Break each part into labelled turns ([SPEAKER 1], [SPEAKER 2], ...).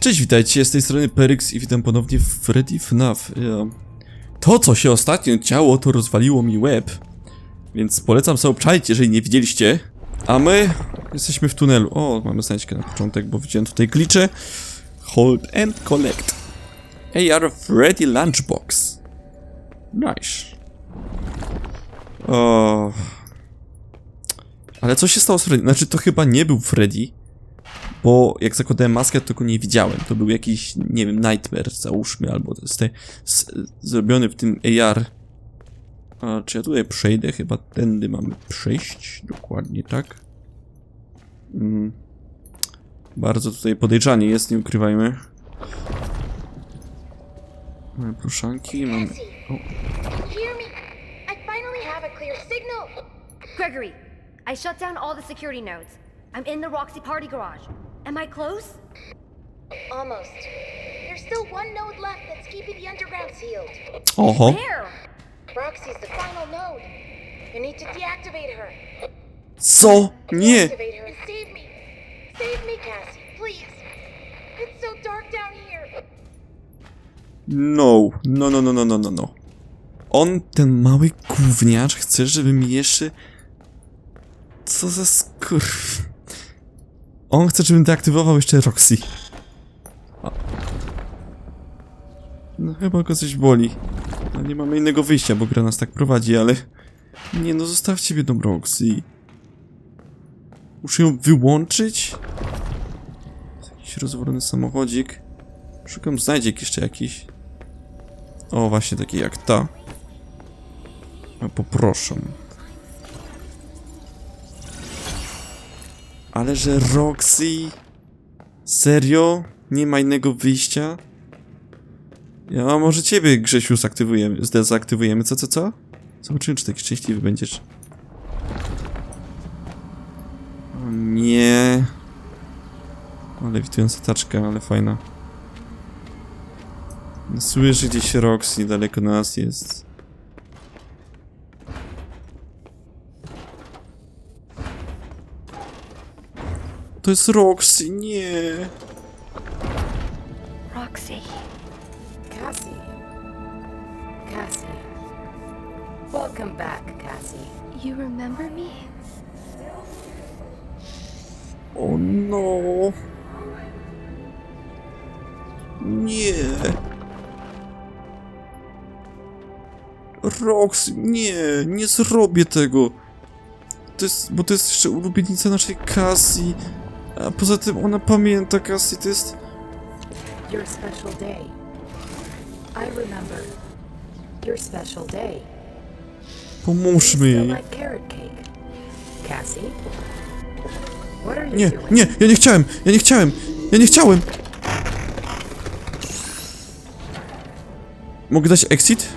[SPEAKER 1] Cześć, witajcie, z tej strony Peryx i witam ponownie w Freddy FNAF. To, co się ostatnio działo, to rozwaliło mi łeb. Więc polecam sobie obczaić, jeżeli nie widzieliście. A my jesteśmy w tunelu. O, mamy znajdźkę na początek, bo widziałem tutaj glicze. Hold and collect. AR Freddy Lunchbox. Nice. O... Ale co się stało z Freddy? Znaczy, to chyba nie był Freddy. Bo jak zakładałem maskę, to go nie widziałem. To był jakiś, nie wiem, nightmare, załóżmy, albo z te, z, zrobiony w tym AR. A czy ja tutaj przejdę? Chyba tędy mamy przejść. Dokładnie tak. Mm. Bardzo tutaj podejrzanie jest, nie ukrywajmy. Mamy proszanki, mamy... O.
[SPEAKER 2] Gregory, I shut down all the security nodes. I'm in the Roxy party garage. Am I close?
[SPEAKER 3] Almost. There's still one node left that's keeping the underground sealed.
[SPEAKER 1] Oho.
[SPEAKER 2] Where?
[SPEAKER 3] Roxy's the final node. You need to deactivate her.
[SPEAKER 1] Co? Nie!
[SPEAKER 3] Deactivate her and save me. Save me, Cassie, please. It's so dark down here.
[SPEAKER 1] No, no, no, no, no, no, no, no. On, ten mały gówniarz, chce, żebym jeszcze... Co za skur... On chce, żebym deaktywował jeszcze Roxy. No chyba go coś boli. No, nie mamy innego wyjścia, bo gra nas tak prowadzi, ale... Nie no, zostawcie biedną Roxy. Muszę ją wyłączyć? Jakiś rozwalony samochodzik. Szukam znajdziek jeszcze jakiś. O, właśnie taki jak ta. A, Poproszę. Ale że Roxy? Serio? Nie ma innego wyjścia? Ja, może ciebie, Grzesiu, zaktywujemy, zdezaktywujemy, co, co, co? Zobaczymy, czy taki szczęśliwy będziesz. O nie. O, lewitująca taczka, ale fajna. Słyszę gdzieś Roxy, daleko nas jest. To jest Roxy, nie.
[SPEAKER 2] Roxy.
[SPEAKER 4] Cassie. Cassie. Welcome back, Cassie.
[SPEAKER 2] You remember me?
[SPEAKER 1] O no. Nie. Roxy, nie, nie zrobię tego. To jest, bo to jest jeszcze ulubienica naszej Cassie. A poza tym ona pamięta Cassie, to jest...
[SPEAKER 4] Your special day. I remember. Your special day.
[SPEAKER 1] Pomóżmy jej. Nie, nie, ja nie chciałem, ja nie chciałem, ja nie chciałem. Mogę dać exit?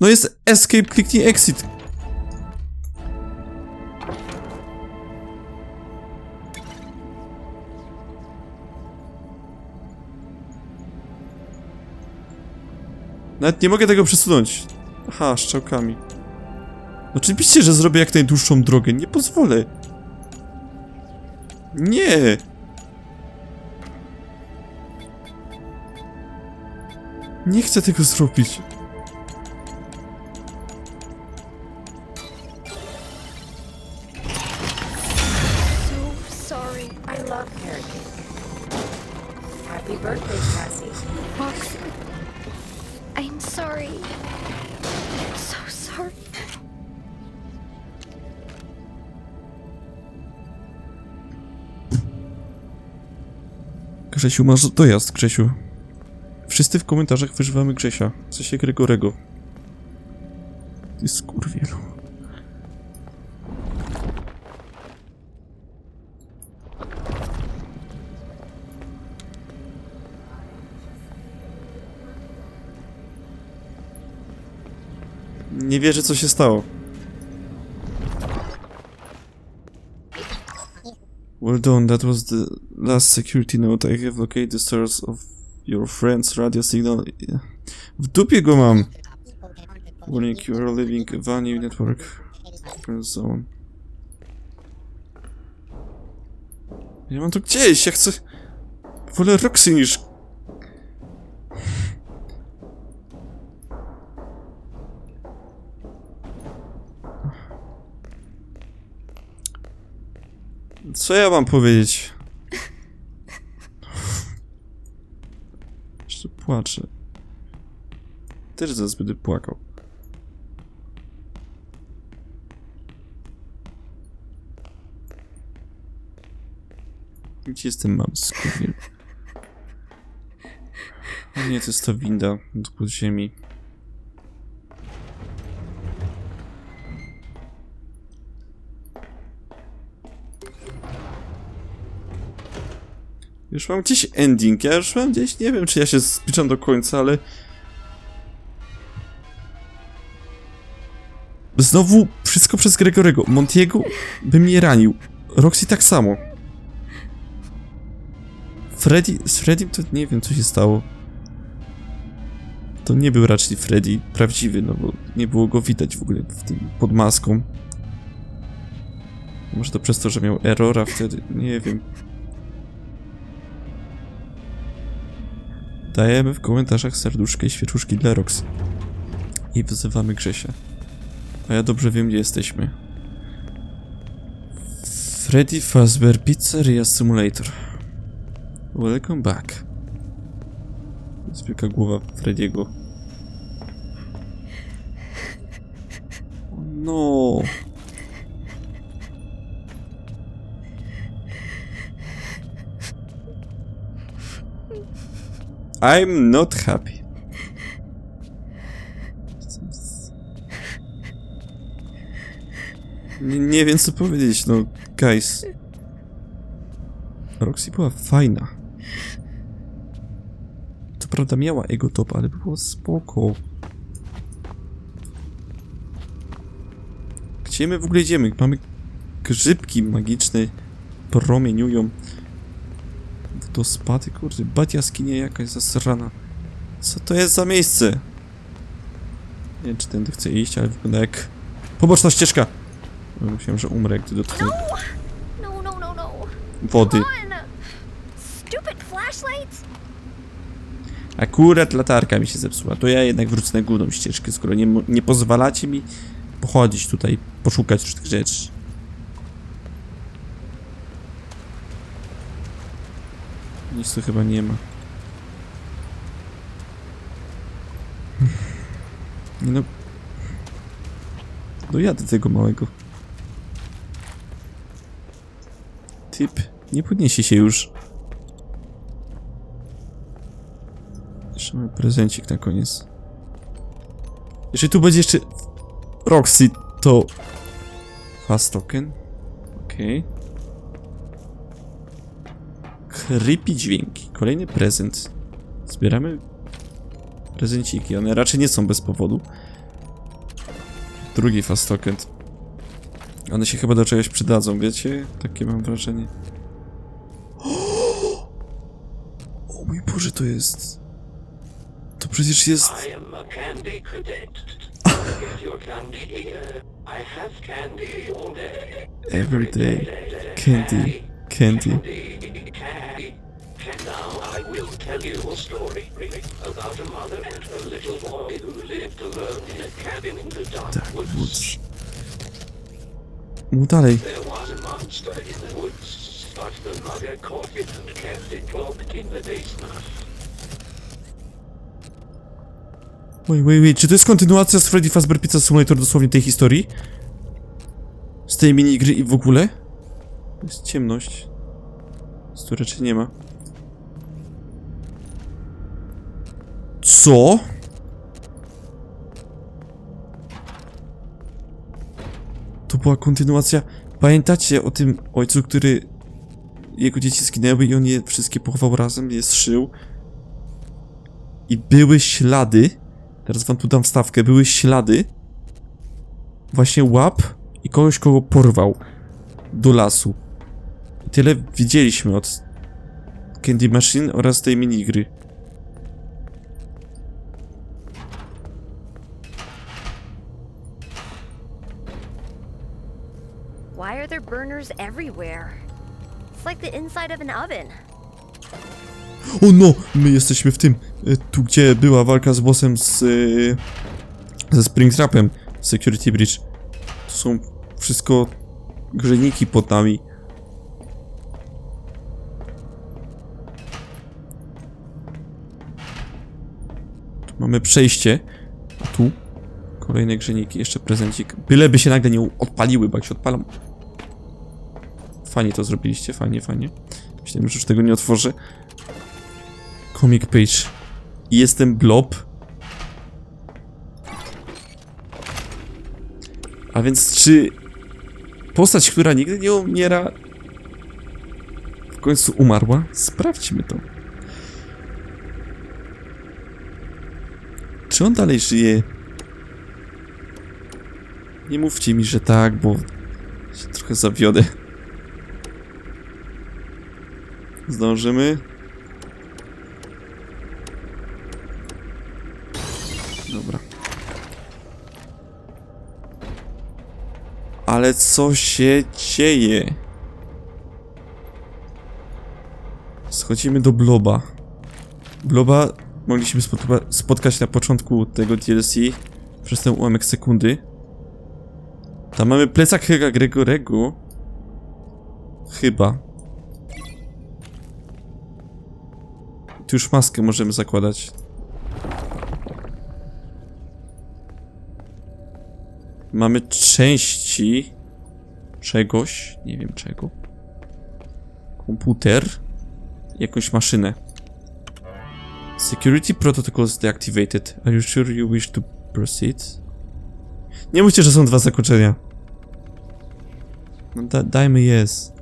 [SPEAKER 1] No jest escape, kliknij exit. Nawet nie mogę tego przesunąć. Aha, strzałkami. Oczywiście, że zrobię jak najdłuższą drogę. Nie pozwolę. Nie! Nie chcę tego zrobić.
[SPEAKER 4] Happy birthday, Cassie.
[SPEAKER 2] I'm sorry. I'm so sorry.
[SPEAKER 1] Grzesiu, masz dojazd, Grzesiu. Wszyscy w komentarzach wyżywamy Grzesia. W sensie Gregorego. Ty skurwielu. Nie wierzę, co się stało. Well done, that was the last security note. I have located the source of your friend's radio signal. W dupie go mam! Warning, you are leaving Vani network zone. Ja mam to gdzieś, ja chcę... Wolę Roxy niż... Co ja mam powiedzieć? Jeszcze płaczę. Też zaraz będę płakał. Gdzie jestem mam skurwiel? Nie, to jest ta winda do podziemi. Już mam gdzieś ending, ja już mam gdzieś, nie wiem czy ja się zbliżam do końca, ale... Znowu wszystko przez Gregorego. Montiego by mnie ranił. Roxy tak samo. Freddy, z Freddym to nie wiem co się stało. To nie był raczej Freddy prawdziwy, no bo nie było go widać w ogóle w tym pod maską. Może to przez to, że miał errora wtedy, nie wiem. Dajemy w komentarzach serduszkę i świeczuszki dla Rox. I wzywamy Grzesia. A ja dobrze wiem, gdzie jesteśmy. Freddy Fazbear Pizzeria Simulator. Welcome back. Jest wielka głowa Frediego. O No. I'm not happy. Nie, nie wiem co powiedzieć, no, guys. Roxy była fajna. Co prawda miała ego top, ale było spoko. Gdzie my w ogóle idziemy? Mamy grzybki magiczne, promieniują. Do spady, kurde, bat jaskinia jakaś zasrana. Co to jest za miejsce? Nie wiem, czy tędy chcę iść, ale wygląda jak... Poboczna ścieżka! Myślałem, że umrę, gdy dotknę
[SPEAKER 2] No, no, no,
[SPEAKER 1] wody. Akurat latarka mi się zepsuła. To ja jednak wrócę na główną ścieżkę, skoro nie, nie pozwalacie mi pochodzić tutaj, poszukać różnych rzeczy. Nic tu chyba nie ma. No... Dojadę tego małego. Typ, nie podniesie się już. Jeszcze mamy prezencik na koniec. Jeżeli tu będzie jeszcze Roxy, to... Fast token. Okej. Creepy dźwięki. Kolejny prezent. Zbieramy prezenciki. One raczej nie są bez powodu. Drugi fast token. One się chyba do czegoś przydadzą, wiecie? Takie mam wrażenie. O mój Boże, to jest... To przecież jest... Every day. Candy. Candy.
[SPEAKER 5] Tell you a story about a mother and her little boy who lived alone in a cabin in the dark
[SPEAKER 1] Dark
[SPEAKER 5] woods.
[SPEAKER 1] Mów dalej.
[SPEAKER 5] There was a monster in the woods, but the mother caught it and kept it locked in the basement.
[SPEAKER 1] Wait, wait, wait. Czy to jest kontynuacja z Freddy Fazbear Pizza Simulator dosłownie tej historii? Z tej minigry i w ogóle? To jest ciemność. Z tu raczej nie ma. Co? To była kontynuacja. Pamiętacie o tym ojcu, który... Jego dzieci zginęły i on je wszystkie pochował razem, je zszył. I były ślady. Teraz wam tu dam wstawkę. Były ślady. Właśnie łap i kogoś, kogo porwał. Do lasu. Tyle widzieliśmy od Candy Machine oraz tej minigry.
[SPEAKER 2] Burners everywhere? It's like the inside of an oven.
[SPEAKER 1] O no! My jesteśmy w tym, e, tu gdzie była walka z bossem z... e, ze Springtrapem. Security Bridge. To są wszystko grzejniki pod nami. Tu mamy przejście. A tu kolejne grzejniki, jeszcze prezencik. Byleby się nagle nie odpaliły, bo jak się odpalą... Fajnie to zrobiliście, fajnie, fajnie. Myślałem, że już tego nie otworzę. Comic page. Jestem blob. A więc czy postać, która nigdy nie umiera, w końcu umarła? Sprawdźmy to. Czy on dalej żyje? Nie mówcie mi, że tak, bo się trochę zawiodę. Zdążymy? Dobra. Ale co się dzieje? Schodzimy do Bloba. Bloba mogliśmy spotka- spotkać na początku tego DLC przez ten ułamek sekundy. Tam mamy plecak Hega Gregorego. Chyba. Już maskę możemy zakładać. Mamy części czegoś, nie wiem czego. Komputer, jakąś maszynę. Security protocols deactivated. Are you sure you wish to proceed? Nie mówcie, że są dwa zakończenia. No da dajmy yes.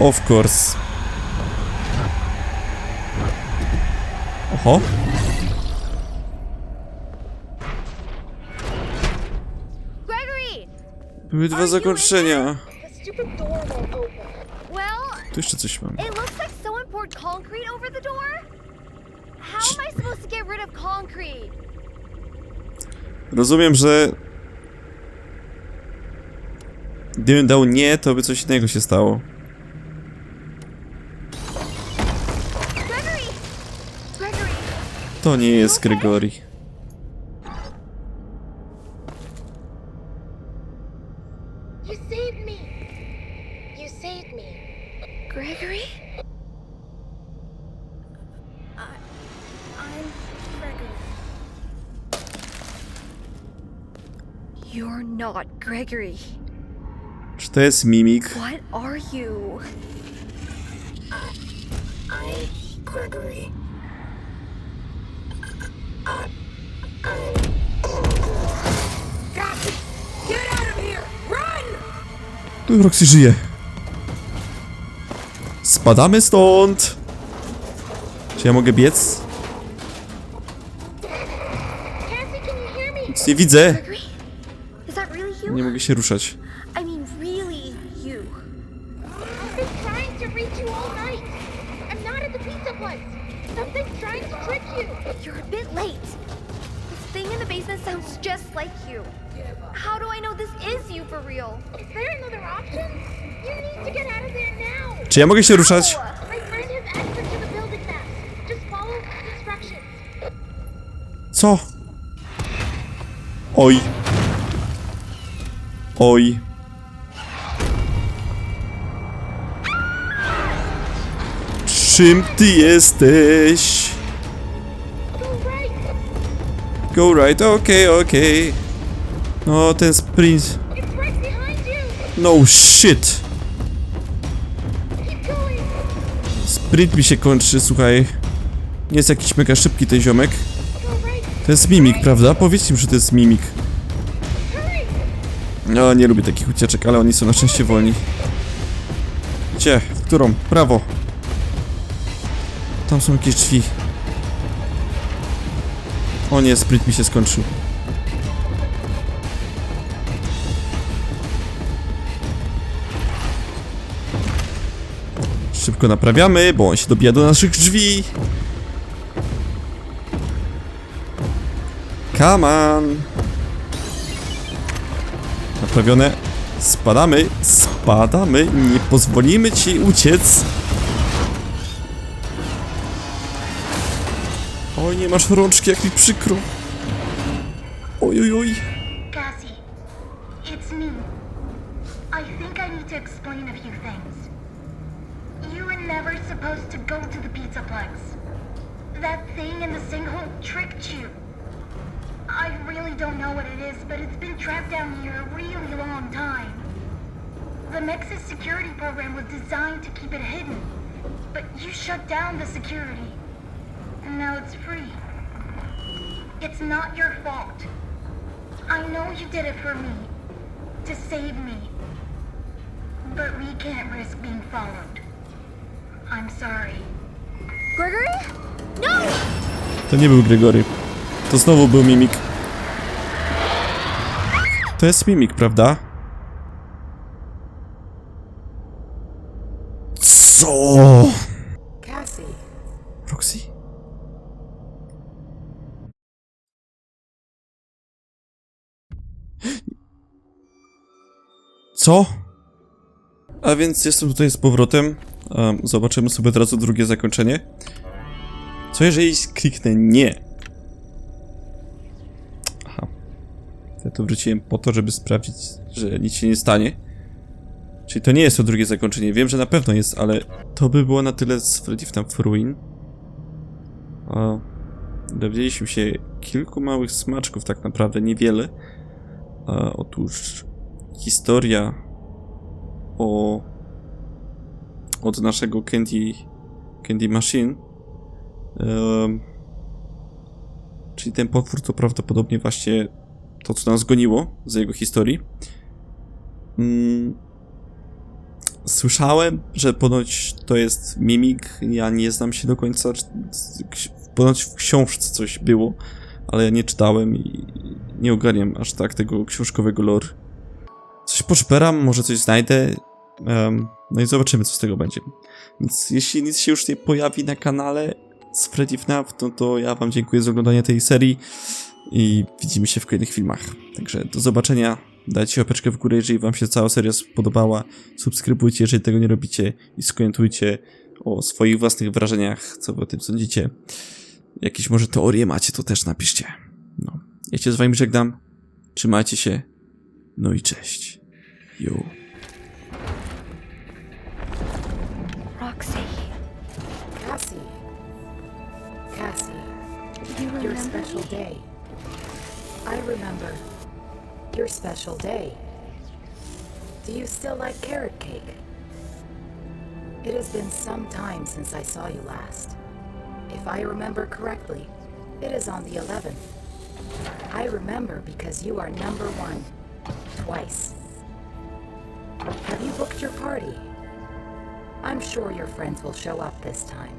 [SPEAKER 1] Of course. Oho. Były dwa zakończenia. Tu jeszcze coś mam. Rozumiem, że... Gdybym dał nie, to by coś innego się stało. To nie jest Gregory.
[SPEAKER 3] You saved me. You saved me.
[SPEAKER 2] Gregory? I, I'm Gregory. You're not Gregory.
[SPEAKER 1] Czy to jest mimik?
[SPEAKER 2] What are you?
[SPEAKER 4] I'm Gregory.
[SPEAKER 1] Tu Roxy żyje. Spadamy stąd! Czy ja mogę biec? Nic nie widzę. Nie mogę się ruszać. Czy ja mogę się ruszać? Co? Oj. Oj. Czym ty jesteś?
[SPEAKER 3] Go right.
[SPEAKER 1] Okej, okej. No, ten sprint. No shit. Sprint mi się kończy, słuchaj. Nie jest jakiś mega szybki ten ziomek. To jest mimik, prawda? Powiedzcie mi, że to jest mimik. No, nie lubię takich ucieczek, ale oni są na szczęście wolni. Gdzie? W którą? Prawo. Tam są jakieś drzwi. O nie, sprint mi się skończył. Szybko naprawiamy, bo on się dobija do naszych drzwi. Come on. Naprawione. Spadamy, spadamy, nie pozwolimy ci uciec. Oj, nie masz rączki, jak mi przykro. Oj, oj, oj.
[SPEAKER 6] Cassie, it's me. I think I need to explain a few things. You were never supposed to go to the Pizzaplex. That thing in the sinkhole tricked you. I really don't know what it is, but it's been trapped down here a really long time. The Nexus security program was designed to keep it hidden, but you shut down the security. And now it's free. It's not your fault. I know you did it for me, to save me. But we can't risk being followed.
[SPEAKER 1] To nie był Gregory. To znowu był Mimik. To jest Mimik, prawda? Co?
[SPEAKER 4] Cassie,
[SPEAKER 1] Roxy? Co? A więc jestem tutaj z powrotem. Um, zobaczymy sobie od razu drugie zakończenie. Co jeżeli kliknę nie? Aha. Ja tu wróciłem po to, żeby sprawdzić, że nic się nie stanie. Czyli to nie jest to drugie zakończenie. Wiem, że na pewno jest, ale to by było na tyle z Freddy FNAF Ruin. A dowiedzieliśmy się kilku małych smaczków, tak naprawdę niewiele. A, otóż historia o od naszego Candy Candy Machine em, czyli ten potwór to prawdopodobnie właśnie to, co nas goniło z jego historii. Mm, Słyszałem, że ponoć to jest mimik. Ja nie znam się do końca. Ponoć w książce coś było, ale ja nie czytałem i nie ogarniam aż tak tego książkowego lore. Coś poszperam, może coś znajdę. em, no i zobaczymy, co z tego będzie. Więc jeśli nic się już nie pojawi na kanale z Freddy FNAF, to, to ja wam dziękuję za oglądanie tej serii i widzimy się w kolejnych filmach. Także do zobaczenia. Dajcie łapeczkę w górę, jeżeli wam się cała seria spodobała. Subskrybujcie, jeżeli tego nie robicie i skomentujcie o swoich własnych wrażeniach, co wy o tym sądzicie. Jakieś może teorie macie, to też napiszcie. No. Ja się z wami żegnam. Trzymajcie się. No i cześć. Yo.
[SPEAKER 2] Roxy,
[SPEAKER 4] Cassie. Cassie,
[SPEAKER 2] you
[SPEAKER 4] your special
[SPEAKER 2] me?
[SPEAKER 4] day. I remember. Your special day. Do you still like carrot cake? It has been some time since I saw you last. If I remember correctly, it is on the 11th. I remember because you are number one. Twice. Have you booked your party? I'm sure your friends will show up this time.